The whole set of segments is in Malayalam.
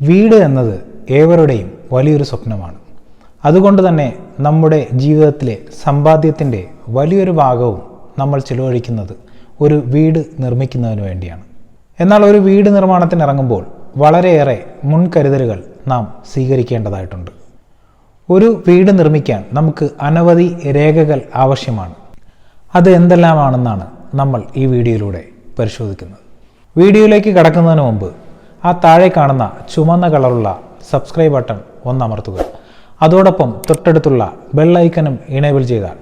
വീട് എന്നത് ഏവരുടെയും വലിയൊരു സ്വപ്നമാണ്. അതുകൊണ്ട് തന്നെ നമ്മുടെ ജീവിതത്തിലെ സമ്പാദ്യത്തിന്റെ വലിയൊരു ഭാഗവും നമ്മൾ ചിലവഴിക്കുന്നത് ഒരു വീട് നിർമ്മിക്കുന്നതിന് വേണ്ടിയാണ്. എന്നാൽ ഒരു വീട് നിർമ്മാണത്തിന് ഇറങ്ങുമ്പോൾ വളരെയേറെ മുൻകരുതലുകൾ നാം സ്വീകരിക്കേണ്ടതായിട്ടുണ്ട്. ഒരു വീട് നിർമ്മിക്കാൻ നമുക്ക് അനവധി രേഖകൾ ആവശ്യമാണ്. അത് എന്തെല്ലാമാണെന്നാണ് നമ്മൾ ഈ വീഡിയോയിലൂടെ പരിശോധിക്കുന്നത്. വീഡിയോയിലേക്ക് കടക്കുന്നതിന് മുമ്പ് ആ താഴെ കാണുന്ന ചുമന്ന കളറുള്ള സബ്സ്ക്രൈബ് ബട്ടൺ ഒന്നമർത്തുക. അതോടൊപ്പം തൊട്ടടുത്തുള്ള ബെല്ലൈക്കനും ഇനേബിൾ ചെയ്താൽ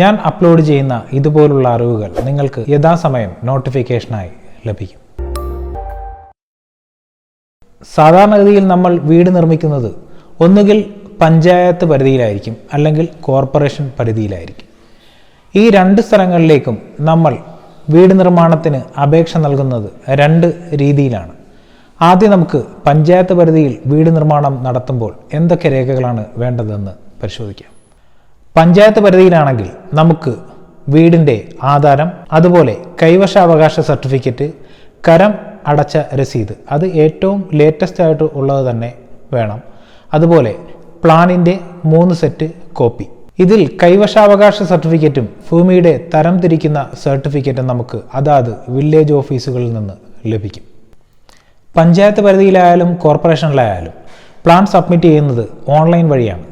ഞാൻ അപ്ലോഡ് ചെയ്യുന്ന ഇതുപോലുള്ള അറിവുകൾ നിങ്ങൾക്ക് യഥാസമയം നോട്ടിഫിക്കേഷനായി ലഭിക്കും. സാധാരണഗതിയിൽ നമ്മൾ വീട് നിർമ്മിക്കുന്നത് ഒന്നുകിൽ പഞ്ചായത്ത് പരിധിയിലായിരിക്കും അല്ലെങ്കിൽ കോർപ്പറേഷൻ പരിധിയിലായിരിക്കും. ഈ രണ്ട് സ്ഥലങ്ങളിലേക്കും നമ്മൾ വീട് നിർമ്മാണത്തിന് അപേക്ഷ നൽകുന്നത് രണ്ട് രീതിയിലാണ്. ആദ്യം നമുക്ക് പഞ്ചായത്ത് പരിധിയിൽ വീട് നിർമ്മാണം നടത്തുമ്പോൾ എന്തൊക്കെ രേഖകളാണ് വേണ്ടതെന്ന് പരിശോധിക്കാം. പഞ്ചായത്ത് പരിധിയിലാണെങ്കിൽ നമുക്ക് വീടിന്റെ ആധാരം അതുപോലെ കൈവശാവകാശ സർട്ടിഫിക്കറ്റ് കരം അടച്ച രസീത് അത് ഏറ്റവും ലേറ്റസ്റ്റ് ആയിട്ട് ഉള്ളത് തന്നെ വേണം. അതുപോലെ പ്ലാനിന്റെ മൂന്ന് സെറ്റ് കോപ്പി. ഇതിൽ കൈവശാവകാശ സർട്ടിഫിക്കറ്റും ഭൂമിയുടെ തരം തിരിക്കുന്ന സർട്ടിഫിക്കറ്റും നമുക്ക് അതാത് വില്ലേജ് ഓഫീസുകളിൽ നിന്ന് ലഭിക്കും. പഞ്ചായത്ത് പരിധിയിലായാലും കോർപ്പറേഷനിലായാലും പ്ലാൻ സബ്മിറ്റ് ചെയ്യുന്നത് ഓൺലൈൻ വഴിയാണ്.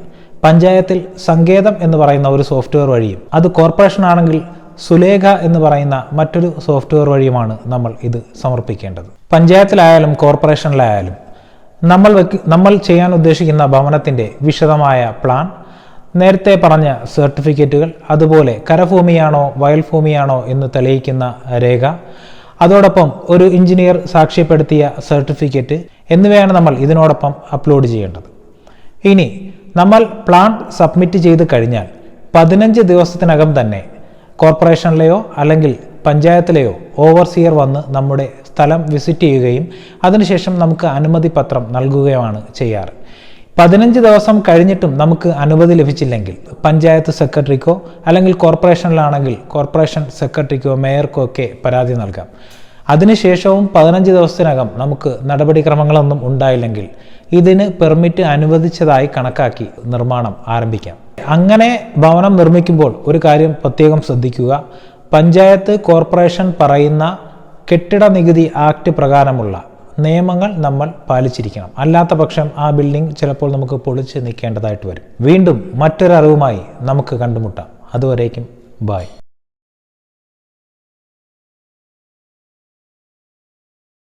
പഞ്ചായത്തിൽ സങ്കേതം എന്ന് പറയുന്ന ഒരു സോഫ്റ്റ്വെയർ വഴിയും അത് കോർപ്പറേഷൻ ആണെങ്കിൽ സുലേഖ എന്ന് പറയുന്ന മറ്റൊരു സോഫ്റ്റ്വെയർ വഴിയുമാണ് നമ്മൾ ഇത് സമർപ്പിക്കേണ്ടത്. പഞ്ചായത്തിലായാലും കോർപ്പറേഷനിലായാലും നമ്മൾ നമ്മൾ ചെയ്യാൻ ഉദ്ദേശിക്കുന്ന ഭവനത്തിന്റെ വിശദമായ പ്ലാൻ നേരത്തെ പറഞ്ഞ സർട്ടിഫിക്കറ്റുകൾ അതുപോലെ കരഭൂമിയാണോ വയൽഭൂമിയാണോ എന്ന് തെളിയിക്കുന്ന രേഖ അതോടൊപ്പം ഒരു എഞ്ചിനീയർ സാക്ഷ്യപ്പെടുത്തിയ സർട്ടിഫിക്കറ്റ് എന്നിവയാണ് നമ്മൾ ഇതിനോടൊപ്പം അപ്ലോഡ് ചെയ്യേണ്ടത്. ഇനി നമ്മൾ പ്ലാൻ സബ്മിറ്റ് ചെയ്ത് കഴിഞ്ഞാൽ പതിനഞ്ച് ദിവസത്തിനകം തന്നെ കോർപ്പറേഷനിലെയോ അല്ലെങ്കിൽ പഞ്ചായത്തിലെയോ ഓവർസിയർ വന്ന് നമ്മുടെ സ്ഥലം വിസിറ്റ് ചെയ്യുകയും അതിനുശേഷം നമുക്ക് അനുമതി പത്രം നൽകുകയുമാണ് ചെയ്യാറ്. പതിനഞ്ച് ദിവസം കഴിഞ്ഞിട്ടും നമുക്ക് അനുമതി ലഭിച്ചില്ലെങ്കിൽ പഞ്ചായത്ത് സെക്രട്ടറിക്കോ അല്ലെങ്കിൽ കോർപ്പറേഷനിലാണെങ്കിൽ കോർപ്പറേഷൻ സെക്രട്ടറിക്കോ മേയർക്കോ ഒക്കെ പരാതി നൽകാം. അതിനുശേഷവും പതിനഞ്ച് ദിവസത്തിനകം നമുക്ക് നടപടിക്രമങ്ങളൊന്നും ഉണ്ടായില്ലെങ്കിൽ ഇതിന് പെർമിറ്റ് അനുവദിച്ചതായി കണക്കാക്കി നിർമ്മാണം ആരംഭിക്കാം. അങ്ങനെ ഭവനം നിർമ്മിക്കുമ്പോൾ ഒരു കാര്യം പ്രത്യേകം ശ്രദ്ധിക്കുക. പഞ്ചായത്ത് കോർപ്പറേഷൻ പറയുന്ന കെട്ടിട നികുതി ആക്ട് പ്രകാരമുള്ള നിയമങ്ങൾ നമ്മൾ പാലിച്ചിരിക്കണം. അല്ലാത്ത പക്ഷം ആ ബിൽഡിംഗ് ചിലപ്പോൾ നമുക്ക് പൊളിച്ച് നിൽക്കേണ്ടതായിട്ട് വരും. വീണ്ടും മറ്റൊരറിവുമായി നമുക്ക് കണ്ടുമുട്ടാം. അതുവരേക്കും ബായ്